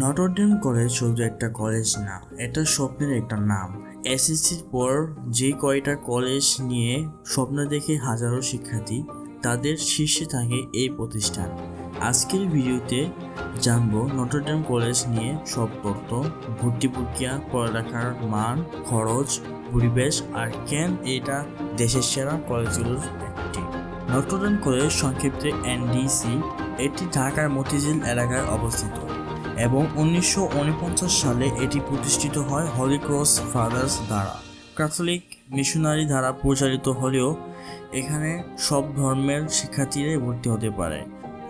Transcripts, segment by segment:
Notre Dame college শুধু একটা college না, এটা স্বপ্নের একটা নাম। এসএসসির পর যে কয়টা কলেজ নিয়ে স্বপ্ন দেখে হাজারো শিক্ষার্থী, তাদের শীর্ষে থাকে এই প্রতিষ্ঠান। আজকের ভিডিওতে জানব নটরডেম কলেজ নিয়ে সব তথ্য, ভর্তি প্রক্রিয়া, পড়ালেখার মান, খরচ, পরিবেশ আর কেন এটা দেশের সেরা কলেজগুলোর একটি। নটরডেম কলেজ সংক্ষিপ্তে এনডিসি এটি ঢাকার মতিঝিল এলাকায় অবস্থিত। এবং উনিশশো উনপঞ্চাশ সালে এটি প্রতিষ্ঠিত হয় হলি ক্রস ফাদার্স দ্বারা। ক্যাথলিক মিশনারি দ্বারা পরিচালিত হলেও এখানে সব ধর্মের শিক্ষার্থীরাই ভর্তি হতে পারে।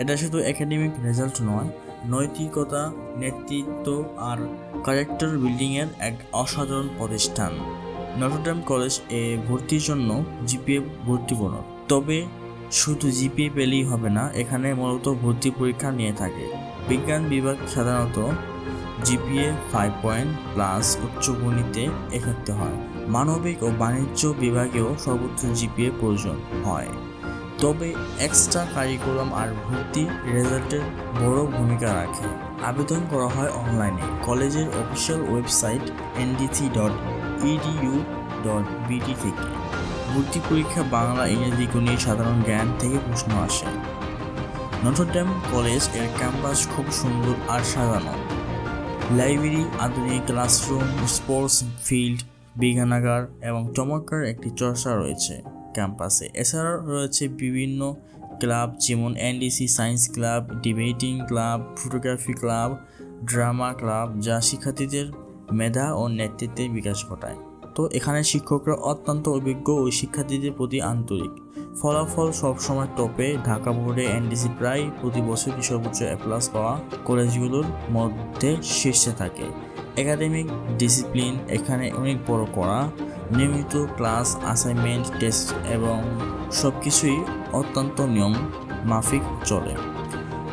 এটা শুধু একাডেমিক রেজাল্ট নয়, নৈতিকতা, নেতৃত্ব আর ক্যারেক্টার বিল্ডিংয়ের এক অসাধারণ প্রতিষ্ঠান। নটরডেম কলেজ এ ভর্তির জন্য জিপিএ ভর্তিপূর্ণ তবে শুধু জিপিএ পেলেই হবে না, এখানে মূলত ভর্তি পরীক্ষা নিয়ে থাকে। বিজ্ঞান বিভাগ সাধারণত জিপিএ ফাইভ পয়েন্ট প্লাস উচ্চ গণিতে এক্ষেত্রে হয়। মানবিক ও বাণিজ্য বিভাগেও সর্বোচ্চ জিপিএ প্রয়োজন হয়। তবে এক্সট্রা কারিকুলাম আর ভর্তি রেজাল্টের বড় ভূমিকা রাখে। আবেদন করা হয় অনলাইনে। কলেজের official website NDC dot EDU dot BD থেকে। ভর্তি পরীক্ষা বাংলা, ইংরেজি, গণিত, সাধারণ জ্ঞান থেকে প্রশ্ন আসে। নটরডেম কলেজের ক্যাম্পাস খুব সুন্দর আর সাজানো। লাইব্রেরি আধুনিক ক্লাসরুম স্পোর্টস ফিল্ড বিজ্ঞানাগার এবং চমৎকার একটি চর্চা রয়েছে ক্যাম্পাসে। এছাড়াও রয়েছে বিভিন্ন ক্লাব যেমন NDC science club debating club photography club drama club যা শিক্ষার্থীদের মেধা ও নেতৃত্বের বিকাশ ঘটায়। তো এখানে শিক্ষকরা অত্যন্ত অভিজ্ঞ ও শিক্ষার্থীদের প্রতি আন্তরিক। ফলাফল সবসময় টপে। ঢাকা বোর্ডে এনডিসি প্রায় প্রতি বছরই সর্বোচ্চ এ প্লাস পাওয়া কলেজগুলোর মধ্যে শীর্ষে থাকে। একাডেমিক ডিসিপ্লিন এখানে অনেক বড় করা। নিয়মিত ক্লাস অ্যাসাইনমেন্ট টেস্ট এবং সব কিছুই অত্যন্ত নিয়ম মাফিক চলে।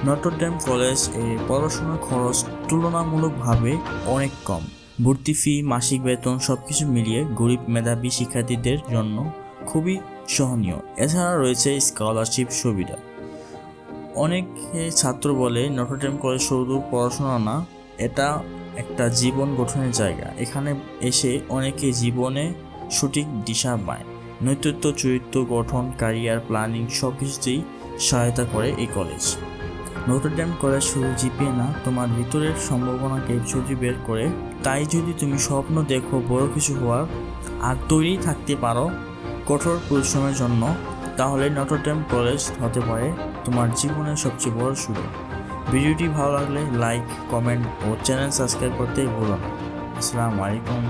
নটরডেম কলেজ এ পড়াশোনার খরচ তুলনামূলকভাবে অনেক কম। ভর্তি ফি, মাসিক বেতন সব কিছু মিলিয়ে গরিব মেধাবী শিক্ষার্থীদের জন্য খুবই সহনীয়। এছাড়া রয়েছে স্কলারশিপ সুবিধা। অনেক ছাত্র বলে নটরডেম কলেজ শুধু পড়াশোনা না, এটা একটা জীবন গঠনের জায়গা। এখানে এসে অনেকে জীবনে সঠিক দিশা পায়। নৈতৃত্ব, চরিত্র গঠন ক্যারিয়ার প্ল্যানিং সব কিছুতেই সহায়তা করে এই কলেজ। নটরডেম কলেজ শুধু জিপিএ না, তোমার ভিতরের সম্ভাবনাকে খুঁজে বের করে, তাই যদি তুমি স্বপ্ন দেখো বড় কিছু হওয়ার, আর তৈরি থাকতে পারো কঠোর পরিশ্রমের জন্য, তাহলে নটরডেম কলেজ হতে পারে তোমার জীবনের সবচেয়ে বড় শুরু ভিডিওটি ভালো লাগলে লাইক কমেন্ট ও চ্যানেল সাবস্ক্রাইব করতে ভুলো আসসালামু আলাইকুম।